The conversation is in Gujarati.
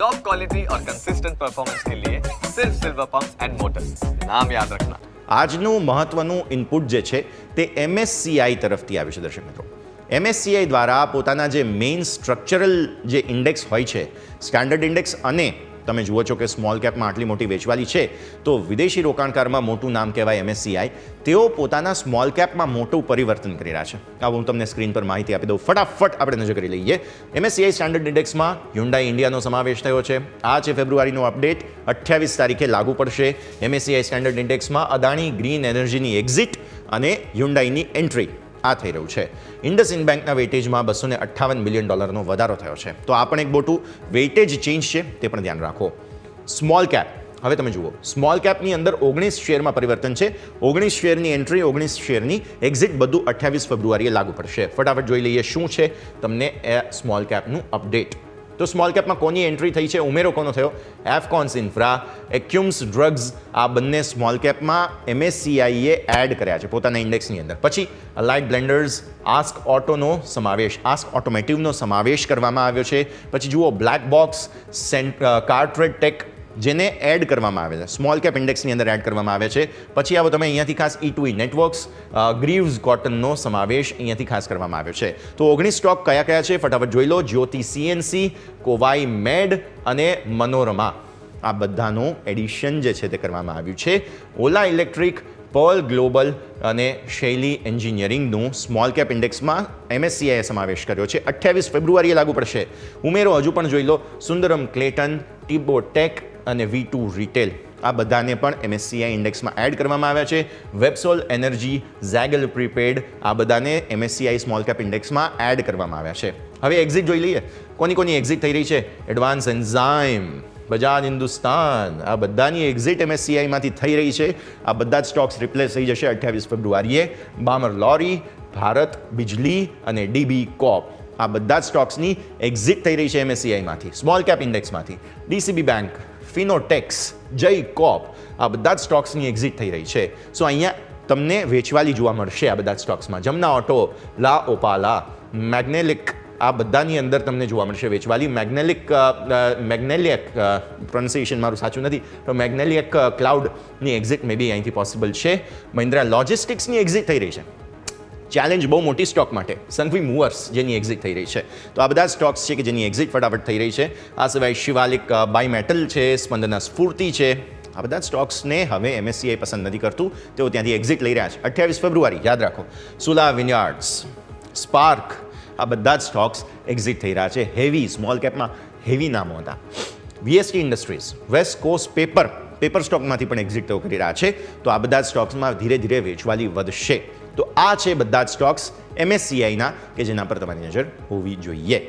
टॉप क्वालिटी और कंसिस्टेंट परफॉर्मेंस के लिए सिर्फ सिल्वर पंप एंड मोटर्स नाम याद रखना આજનું મહત્વનું ઇનપુટ જે છે તે એમએસસીઆઈ તરફથી આવ્યું છે દર્શક મિત્રો એમએસસીઆઈ દ્વારા પોતાના જે મેઇન સ્ટ્રક્ચરલ જે ઇન્ડેક્સ હોય છે સ્ટાન્ડર્ડ ઇન્ડેક્સ અને તમે જુઓ છો કે સ્મોલ કેપમાં આટલી મોટી વેચવાલી છે, તો વિદેશી રોકાણકારમાં મોટું નામ કહેવાય એમએસસીઆઈ. તેઓ પોતાના સ્મોલ કેપમાં મોટું પરિવર્તન કરી રહ્યા છે. આ હું તમને સ્ક્રીન પર માહિતી આપી દઉં. ફટાફટ આપણે નજર કરી લઈએ. એમએસસીઆઈ સ્ટાન્ડર્ડ ઇન્ડેક્સમાં હ્યુન્ડાઈ ઇન્ડિયાનો સમાવેશ થયો છે. આ છે ફેબ્રુઆરીનો અપડેટ. અઠ્યાવીસ તારીખે લાગુ પડશે એમએસસીઆઈ સ્ટાન્ડર્ડ ઇન્ડેક્સમાં. અદાણી ગ્રીન એનર્જીની એક્ઝિટ અને હ્યુન્ડાઈની એન્ટ્રી. આ થઈ રહ્યું છે. ઇન્ડસઇન્ડ બેંકના વેટેજમાં બસો અઠ્ઠાવન મિલિયન ડોલરનો વધારો થયો છે. તો આ પણ એક મોટું વેટેજ ચેન્જ છે, તે પણ ધ્યાન રાખો. સ્મોલ કેપ હવે તમે જુઓ. સ્મોલ કેપની અંદર ઓગણીસ શેરમાં પરિવર્તન છે. ઓગણીસ શેરની એન્ટ્રી ઓગણીસ શેરની એક્ઝિટ બધું અઠ્યાવીસ ફેબ્રુઆરીએ લાગુ પડશે. ફટાફટ જોઈ લઈએ શું છે. તમને એ સ્મોલ કેપનું અપડેટ તો સ્મોલ કેપમાં કોની એન્ટ્રી થઈ છે, ઉમેરો કોનો થયો? એફકોન્સ ઇન્ફ્રા એક્યુમ્સ ડ્રગ્સ આ બંને સ્મોલ કેપમાં એમએસસીઆઈએ એડ કર્યા છે પોતાના ઇન્ડેક્સની અંદર. પછી અલાઇડ બ્લેન્ડર્સ આસ્ક ઓટોનો સમાવેશ આસ્ક ઓટોમેટિવનો સમાવેશ કરવામાં આવ્યો છે. પછી જુઓ બ્લેક બોક્સ સેન્ટ કાર્ટ્રેડ ટેક જેને એડ કરવામાં આવે છે. સ્મોલ કેપ ઇન્ડેક્સની અંદર એડ કરવામાં આવે છે. પછી આવો તમે અહીંયાથી ખાસ ઈ ટુ ઈ નેટવર્ક્સ ગ્રીવ્સ કોટનનો સમાવેશ અહીંયાથી ખાસ કરવામાં આવ્યો છે. તો ઓગણીસ સ્ટોક કયા કયા છે? ફટાફટ જોઈ લો. જ્યોતિ સીએનસી કોવાઈ મેડ અને મનોરમા આ બધાનું એડિશન જે છે તે કરવામાં આવ્યું છે. ઓલા ઇલેક્ટ્રિક પર્લ ગ્લોબલ અને શૈલી એન્જિનિયરિંગનું સ્મોલ કેપ ઇન્ડેક્સમાં એમએસસીઆઈએ સમાવેશ કર્યો છે. અઠ્યાવીસ ફેબ્રુઆરીએ લાગુ પડશે. ઉમેરો હજુ પણ જોઈ લો. સુંદરમ ક્લેટન ટીબો ટેક અને વી ટુ રિટેલ આ બધાને પણ એમએસસીઆઈ ઇન્ડેક્સમાં એડ કરવામાં આવ્યા છે. વેબસોલ એનર્જી ઝેગલ પ્રીપેડ આ બધાને એમએસસીઆઈ સ્મોલ કેપ ઇન્ડેક્સમાં એડ કરવામાં આવ્યા છે. હવે એક્ઝિટ જોઈ લઈએ. કોની કોની એક્ઝિટ થઈ રહી છે? એડવાન્સ એન્ઝાઇમ બજાજ હિન્દુસ્તાન આ બધાની એક્ઝિટ એમએસસીઆઈમાંથી થઈ રહી છે. આ બધા જ સ્ટોક્સ રિપ્લેસ થઈ જશે અઠ્યાવીસ ફેબ્રુઆરીએ. બામર લોરી, ભારત બિજલી અને ડીબી કોપ આ બધા જ સ્ટોક્સની એક્ઝિટ થઈ રહી છે એમએસસીઆઈમાંથી small cap ઇન્ડેક્સમાંથી DCB bank Finotex Jai corp આ બધા જ સ્ટોક્સની એક્ઝિટ થઈ રહી છે. સો અહીંયા તમને વેચવાલી જોવા મળશે આ બધા સ્ટોક્સમાં. જમના ઓટો, લા ઓપાલા, મેગ્નેલિક, આ બધાની અંદર તમને જોવા મળશે વેચવાલી. મેગ્નેલિક મેગ્નેલિયક પ્રોનાઉન્સિએશન મારું સાચું નથી, તો મેગ્નેલિયક ક્લાઉડની એક્ઝિટ મે બી અહીંથી પોસિબલ છે. મહિન્દ્રા લોજિસ્ટિક્સની એક્ઝિટ થઈ રહી છે. ચેલેન્જ બહુ મોટી સ્ટોક માટે. સંઘવી મૂવર્સ જેની એક્ઝિટ થઈ રહી છે. તો આ બધા સ્ટોક્સ છે કે જેની એક્ઝિટ ફટાફટ થઈ રહી છે. આ સિવાય શિવાલિક બાય મેટલ છે, સ્પંદના સ્ફૂર્તિ છે. આ બધા સ્ટોક્સને હવે એમએસસીઆઈ પસંદ નથી કરતું. તેઓ ત્યાંથી એક્ઝિટ લઈ રહ્યા છે. અઠ્યાવીસ ફેબ્રુઆરી, યાદ રાખો. સુલા વિન્યાર્ડ્સ સ્પાર્ક આ બધા જ સ્ટોક્સ એક્ઝિટ થઈ રહ્યા છે. હેવી સ્મોલ કેપમાં હેવી નામો હતા. VST industries west coast paper paper સ્ટોકમાંથી પણ એક્ઝિટ તેઓ કરી રહ્યા છે. તો આ બધા સ્ટોક્સમાં ધીરે ધીરે વેચવાલી વધશે. તો આ છે બધા જ સ્ટોક્સ એમએસસીઆઈના કે જેના પર તમારી નજર હોવી જોઈએ.